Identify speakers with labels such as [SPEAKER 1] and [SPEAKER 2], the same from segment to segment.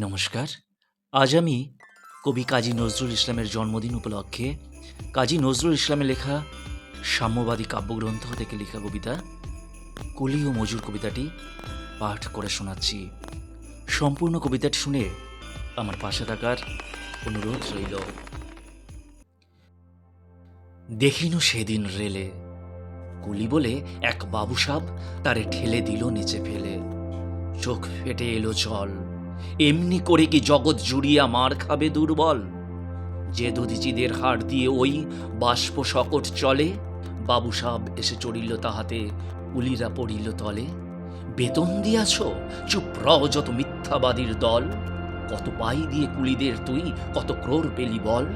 [SPEAKER 1] নমস্কার। আজ আমি কবি কাজী নজরুল ইসলামের জন্মদিন উপলক্ষে কাজী নজরুল ইসলামের লেখা সাম্যবাদী কাব্যগ্রন্থ থেকে লেখা কবিতা, কুলি ও মজুর কবিতাটি পাঠ করে শোনাচ্ছি। সম্পূর্ণ কবিতাটি শুনে আমার পাশে থাকার অনুরোধ রইল। দেখিনু সেদিন রেলে, কুলি বলে এক বাবুসাব তারে ঠেলে দিল নিচে ফেলে। চোখ ফেটে এলো জল এমনি করে কি জগৎ জুড়িয়া মার খাবে দুর্বল? যে দধিচিদের হাড় দিয়ে ওই বাষ্প সকট চলে, বাবু সাব এসে চড়িল তাহাতে, উলিরা পড়িল তলে। বেতন দিয়াছ? চুপ রও যত মিথ্যাবাদীর দল। কত পাই দিয়ে কুলিদের তুই, কত ক্রোর পেলি বল?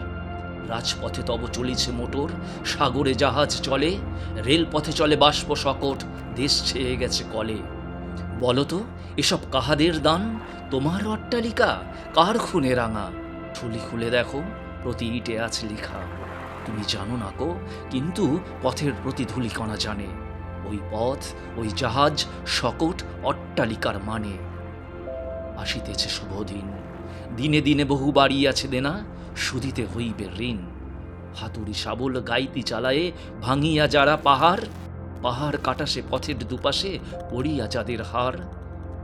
[SPEAKER 1] রাজপথে তব চলেছে মোটর, সাগরে জাহাজ চলে, রেলপথে চলে বাষ্প সকট দেশ ছেয়ে গেছে কলে। বলতো, এসব কাহাদের দান? তোমার অট্টালিকা? কার খুনে রাঙা? থলি খুলে দেখো, প্রতি ইটে আছে লেখা। তুমি জানো না কো কিন্তু পথের প্রতি ধুলিকণা জানে। ওই পথ, ওই জাহাজ শকট অট্টালিকার মানে। আসিতেছে শুভদিন দিনে। দিনে বহু বাড়ি আছে দেনা, সুদিতে হইবে ঋণ। হাতুড়ি শাবল গাইতি চালায়ে ভাঙিয়া যারা পাহাড় পাহাড় কাটাসে পথের দুপাশে পড়িয়া যাদের হার।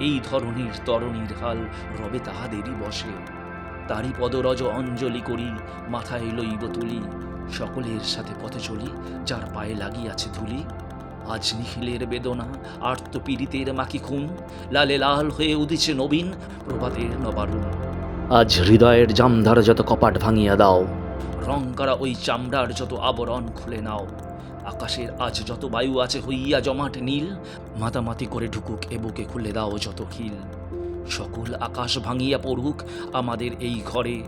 [SPEAKER 1] এই ধরনের তরণীর হাল রবে তাহাদেরই বসে। তারই পদরজ অঞ্জলি করি, মাথায় লইব তুলি, সকলের সাথে পথে চলি, যার পায়ে লাগিয়াছে ধুলি। আজ নিখিলের বেদনা আর্ত পীড়িতের মাকি খুন, লালে লাল হয়ে উদিছে নবীন, প্রভাতের নবারুণ। আজ হৃদয়ের জামধার যত কপাট ভাঙিয়া দাও, রং করা ওই চামড়ার যত আবরণ খুলে নাও। আকাশের আজ যত বায়ু আছে হইয়া জমাট নীল মাতামাতি করে ঢুকুক এ বুকে খুলে দাও যত খিল। সকল আকাশ ভাঙিয়া পড়ুক আমাদের এই ঘরে।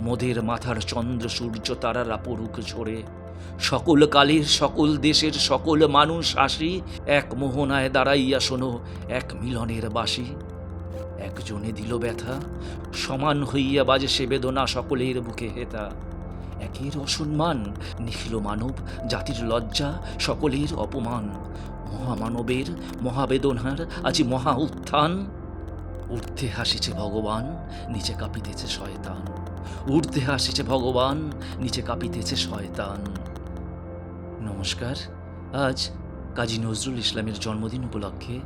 [SPEAKER 1] মোদের মাথার চন্দ্র সূর্য তারারা পড়ুক ঝরে। সকল কালের, সকল দেশের, সকল মানুষ আসি, এক মোহনায় দাঁড়াইয়া শোনো, এক মিলনের বাসি। একজনে দিল ব্যথা, সমান হইয়া বাজে সে বেদনা সকলের বুকে হেতা। একের অসম্মান নিখিল মানব, জাতির লজ্জা, সকলের অপমান। মহামানবের মহাবেদনার আজি মহা উত্থান। ঊর্ধ্বে হাসিছে ভগবান, নিচে কাঁপিতেছে শয়তান। ঊর্ধ্বে হাসিছে ভগবান, নিচে কাঁপিতেছে শয়তান। নমস্কার, আজ কাজী নজরুল ইসলামের জন্মদিন উপলক্ষে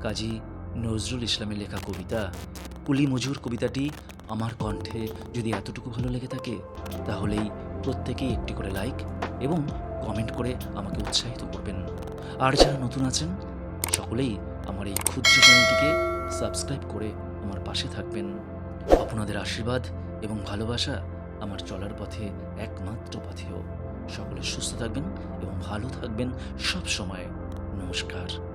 [SPEAKER 1] কাজী নজরুল ইসলামের লেখা কবিতা কুলি মজুর কবিতাটি আমার কণ্ঠে যদি এতটুকু ভালো লেগে থাকে, তাহলেই প্রত্যেকেই একটি করে লাইক এবং কমেন্ট করে আমাকে উৎসাহিত করবেন। আর যারা নতুন আছেন, সকলেই আমার এই ক্ষুদ্র চ্যানেলটিকে সাবস্ক্রাইব করে আমার পাশে থাকবেন। আপনাদের আশীর্বাদ এবং ভালোবাসা আমার চলার পথে একমাত্র পথেও। সকলে সুস্থ থাকবেন এবং ভালো থাকবেন সব সময় নমস্কার।